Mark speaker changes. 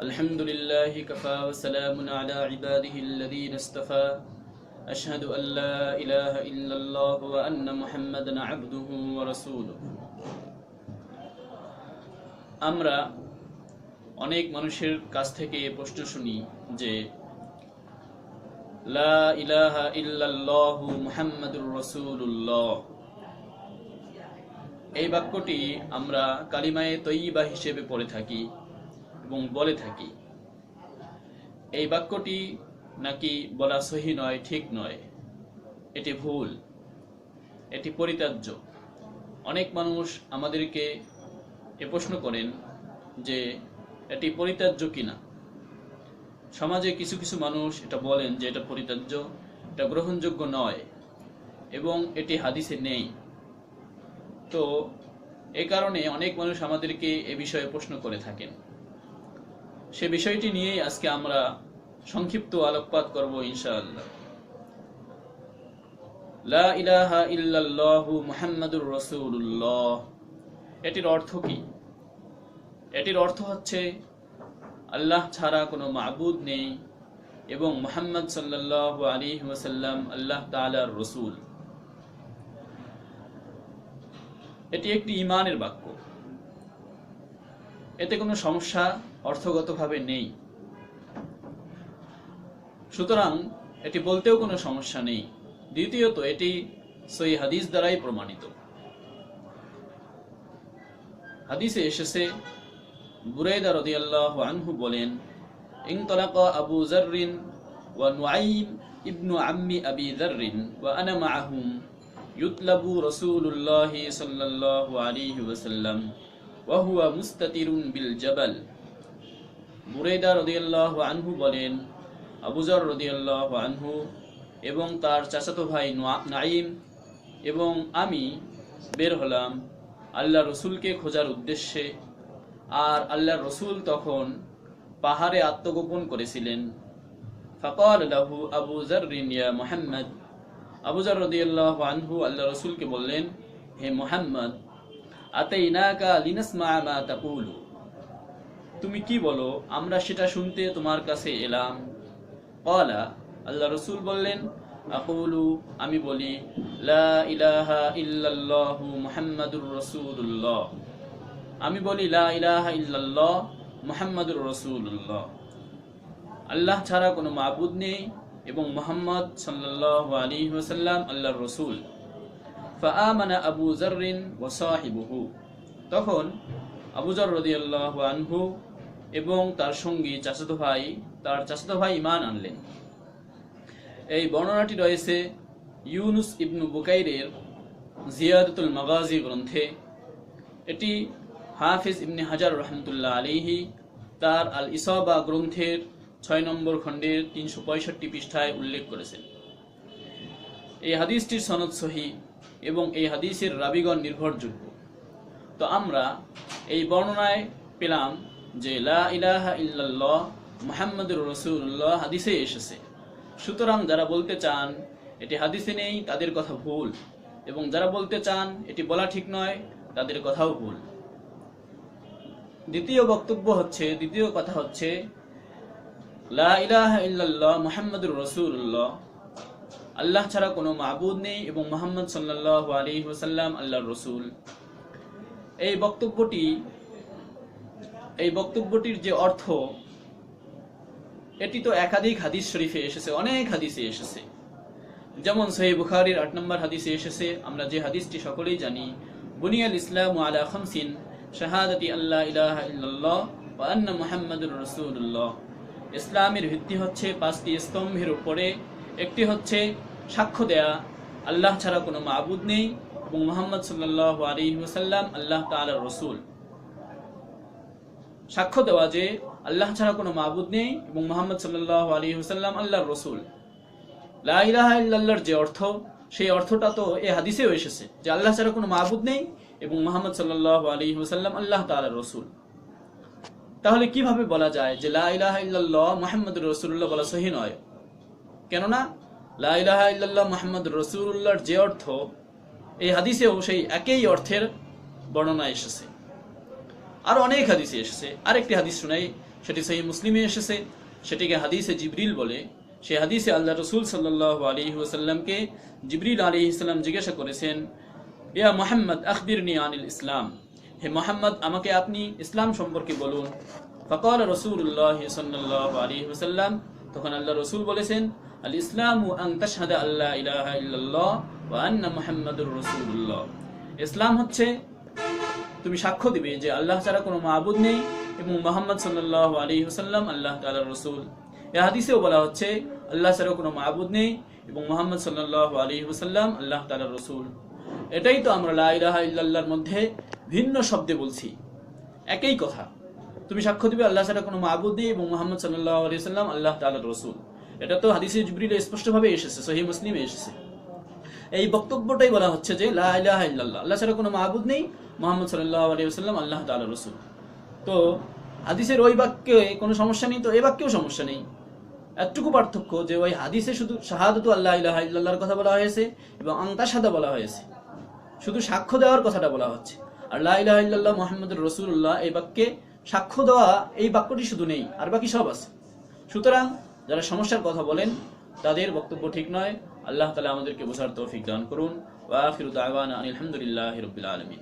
Speaker 1: الحمد لله كفى وسلام على عباده الذين اصطفى أشهد أن لا إله إلا الله وأن محمدا عبده ورسوله আমরা অনেক মানুষের কাছ থেকে এ প্রশ্ন শুনি যে লা ইলাহা ইল্লাল্লাহু মুহাম্মাদুর রাসূলুল্লাহ এই বাক্যটি আমরা কালিমায়ে তৈয়বা হিসেবে পড়ে থাকি এবং বলে থাকি, এই বাক্যটি নাকি বলা সহি নয়, ঠিক নয়। এটি ভুল, এটি পরিত্যাজ্য। অনেক মানুষ আমাদেরকে এ প্রশ্ন করেন যে, এটি পরিত্যাজ্য কিনা? সমাজে কিছু কিছু মানুষ এটা বলেন যে, এটা পরিত্যাজ্য, এটা গ্রহণযোগ্য নয়, এবং এটি হাদিসে নেই। তো, এ কারণে অনেক মানুষ আমাদেরকে এ বিষয়ে প্রশ্ন করে থাকেন। সে বিষয়টি নিয়েই আজকে আমরা সংক্ষিপ্ত আলোকপাত করব এটির অর্থ কি? এটির অর্থ হচ্ছে আল্লাহ ছাড়া কোনো মাবুদ নেই এবং মোহাম্মদ সাল্লাল্লাহু আলাইহি ওয়াসাল্লাম আল্লাহ তাআলার রসুল। এটি একটি ইমানের বাক্য। এতে কোনো সমস্যা অর্থগতভাবে নেই। সুতরাং এটি বলতেও কোনো সমস্যা নেই। দ্বিতীয়ত, এটি সই হাদিস দ্বারাই প্রমাণিত। হাদিসে এসেছে, বুরাইদা রাদিয়াল্লাহু আনহু বলেন, ইনতলাকা আবু জাররিন ওয়া নুআইম ইবনু আম্মি আবি জাররিন ওয়া আনা মাআহুম ইউতলাবু রাসূলুল্লাহ সাল্লাল্লাহু আলাইহি ওয়াসাল্লাম ওয়া হুয়া মুস্তাতিরুন বিল জাবাল। বুরাইদা রাদিয়াল্লাহু আনহু বলেন, আবু যর রাদিয়াল্লাহু আনহু এবং তার চাচাতো ভাই নাঈম এবং আমি বের হলাম আল্লাহ রসুলকে খোঁজার উদ্দেশ্যে। আর আল্লাহ রসুল তখন পাহাড়ে আত্মগোপন করেছিলেন। ফকর লাহু আবু জাররিন ইয়া মুহাম্মদ। আবু জার রাদিয়াল্লাহু আনহু আল্লাহ রসুলকে বললেন, হে মুহাম্মদ, আতাইনাকা লিনাসমা মা তাকুলু। তুমি কি বলো? আমরা সেটা শুনতে তোমার কাছে এলাম। কলা আল্লাহ রসুল বললেন, আকুলু, আমি বলি, লা ইলাহা ইল্লাল্লাহু মুহাম্মাদুর রাসূলুল্লাহ। আমি বলি, লা ইলাহা ইল্লাল্লাহ মুহাম্মাদুর রাসূলুল্লাহ। আল্লাহ ছাড়া কোনো মাবুদ নেই এবং মুহাম্মদ সাল্লাল্লাহু আলাইহি ওয়াসাল্লাম আল্লাহর রসুল। ফাআমানা আবু জাররিন ওয়া সাহিবুহু। তখন আবু জার রাদিয়াল্লাহু আনহু এবং তার সঙ্গী চাচাতো ভাই, তার চাচাতো ভাই ঈমান আনলেন। এই বর্ণনাটি রয়েছে ইউনুস ইবনু বুকাইরের জিয়াদতুল মাগাজি গ্রন্থে। এটি হাফিজ ইবনে হাজার রহমতুল্লাহ আলিহি তার আল ইসাবা গ্রন্থের ছয় নম্বর খণ্ডের তিনশো পঁয়ষট্টি পৃষ্ঠায় উল্লেখ করেছেন। এই হাদিসটির সনদ সহি এবং এই হাদিসের রাবিগণ নির্ভরযোগ্য। তো আমরা এই বর্ণনায় পেলাম যে মুহাম্মাদুর রসুল্লাহ হাদিসে এসেছে। সুতরাং যারা বলতে চান এটি হাদিসে নেই, তাদের কথা ভুল। এবং যারা বলতে চান এটি বলা ঠিক নয়, তাদের কথাও ভুল। দ্বিতীয় বক্তব্য হচ্ছে, দ্বিতীয় কথা হচ্ছে, লা ইলাহা মুহাম্মাদুর রসুল্লাহ আল্লাহ ছাড়া কোনো মাবুদ নেই এবং মোহাম্মদ সাল্লাল্লাহু আলাইহি ওয়াসাল্লাম আল্লাহর রসুল। এই বক্তব্যটি এই বক্তব্যটির যে অর্থ, এটি তো একাধিক হাদিস শরীফে এসেছে, অনেক হাদিসে এসেছে। যেমন সহি বুখারির আট নম্বর হাদিসে এসেছে, আমরা যে হাদিসটি সকলেই জানি, বুনিয়াল ইসলাম আলা খামসিন আল্লাহ ইলাহা রাসূলুল্লাহ। ইসলামের ভিত্তি হচ্ছে পাঁচটি স্তম্ভের উপরে, একটি হচ্ছে সাক্ষ্য দেয়া, আল্লাহ ছাড়া কোনো মাবুদ নেই এবং মোহাম্মদ সাল্লাল্লাহু আলাইহি ওয়াসাল্লাম আল্লাহ তাআলার রসুল। সাক্ষ্য দেওয়া যে আল্লাহ ছাড়া কোনো মাবুদ নেই এবং মোহাম্মদ সাল্লাহ আলী হুসাল্লাম আল্লাহর রসুল। লাহার যে অর্থ, সেই অর্থটা তো এ হাদিসেও এসেছে যে আল্লাহ ছাড়া কোনো মাবুদ নেই এবং মোহাম্মদ সাল্লাহ আলী হুসাল্লাম আল্লাহ তালার রসুল। তাহলে কীভাবে বলা যায় যে লাহ মোহাম্মদ রসুল্লাহ বলা সহি নয়? কেননা লাহ মোহাম্মদ রসুল্লাহর যে অর্থ, এই হাদিসেও সেই একই অর্থের বর্ণনা এসেছে। আর অনেক হাদিসে এসেছে। আরেকটি হাদিস শুনাই, সেটি সেই মুসলিমে এসেছে। সেটিকে হাদিসে জিবরিল বলে। সেই হাদিসে আল্লাহ রসুল সাল্লাহ আলী ওসাল্লামকে জিবরিল আলী ইসলাম জিজ্ঞাসা করেছেন, ইয়া মোহাম্মদ, আখবিরনি আনিল ইসলাম। হে মোহাম্মদ, আমাকে আপনি ইসলাম সম্পর্কে বলুন। ফকল রসুল্লাহ সাল্লাহ আলী ওসাল্লাম তখন আল্লাহ রসুল বলেছেন, আল ইসলাম ও আং তাশহাদা আল্লাহ ইলাহা ইল্লাল্লাহ ওয়া আন্না মুহাম্মাদুর রাসূলুল্লাহ। ইসলাম হচ্ছে তুমি সাক্ষ্য দিবে যে আল্লাহ ছাড়া কোনো মাহবুদ নেই এবং মোহাম্মদ সাল্লাহ আলী হুসাল্লাম আল্লাহ তালার রসুল। এ হাদিসেও বলা হচ্ছে, আল্লাহ ছাড়া কোনো মাহবুদ নেই এবং মোহাম্মদ সাল্লাহ আলী হুসাল্লাম আল্লাহ তালার রসুল। এটাই তো আমরা লা ইলাহা ইল্লাল্লাহর মধ্যে ভিন্ন শব্দে বলছি। একই কথা, তুমি সাক্ষ্য দিবে আল্লাহ ছাড়া কোনো মাহবুদ নেই এবং মোহাম্মদ সাল্লাহ আলী সাল্লাম আল্লাহ তালার রসুল। এটা তো হাদিসে জিবরিলে স্পষ্টভাবে এসেছে সহি মুসলিমে এসেছে। এই বক্তব্যটাই বলা হচ্ছে যে লা ইলাহা ইল্লাল্লাহ, আল্লাহ ছাড়া কোনো মাহবুদ নেই, মোহাম্মদ সাল্লাহ আলী সাল্লাম আল্লাহ তাআলা রসুল। তো হাদিসের ওই বাক্যে কোনো সমস্যা নেই, তো এই বাক্যেও সমস্যা নেই। এতটুকু পার্থক্য যে ওই হাদিসে শুধু শাহাদতু আল্লাহ ইলাহা কথা বলা হয়েছে এবং আংতাসাদা বলা হয়েছে। শুধু সাক্ষ্য দেওয়ার কথাটা বলা হচ্ছে। আর লা ইলাহা ইল্লাল্লাহ মুহাম্মদুর রাসূলুল্লাহ, এই বাক্যে সাক্ষ্য দেওয়া, এই বাক্যটি শুধু নেই, আর বাকি সব আছে। সুতরাং যারা সমস্যার কথা বলেন, তাদের বক্তব্য ঠিক নয়। আল্লাহ তালা আমাদেরকে বোঝার তৌফিক দান করুন ওয়া আখিরু দাওয়ানা আনিল হামদুলিল্লাহি রাব্বিল আলামিন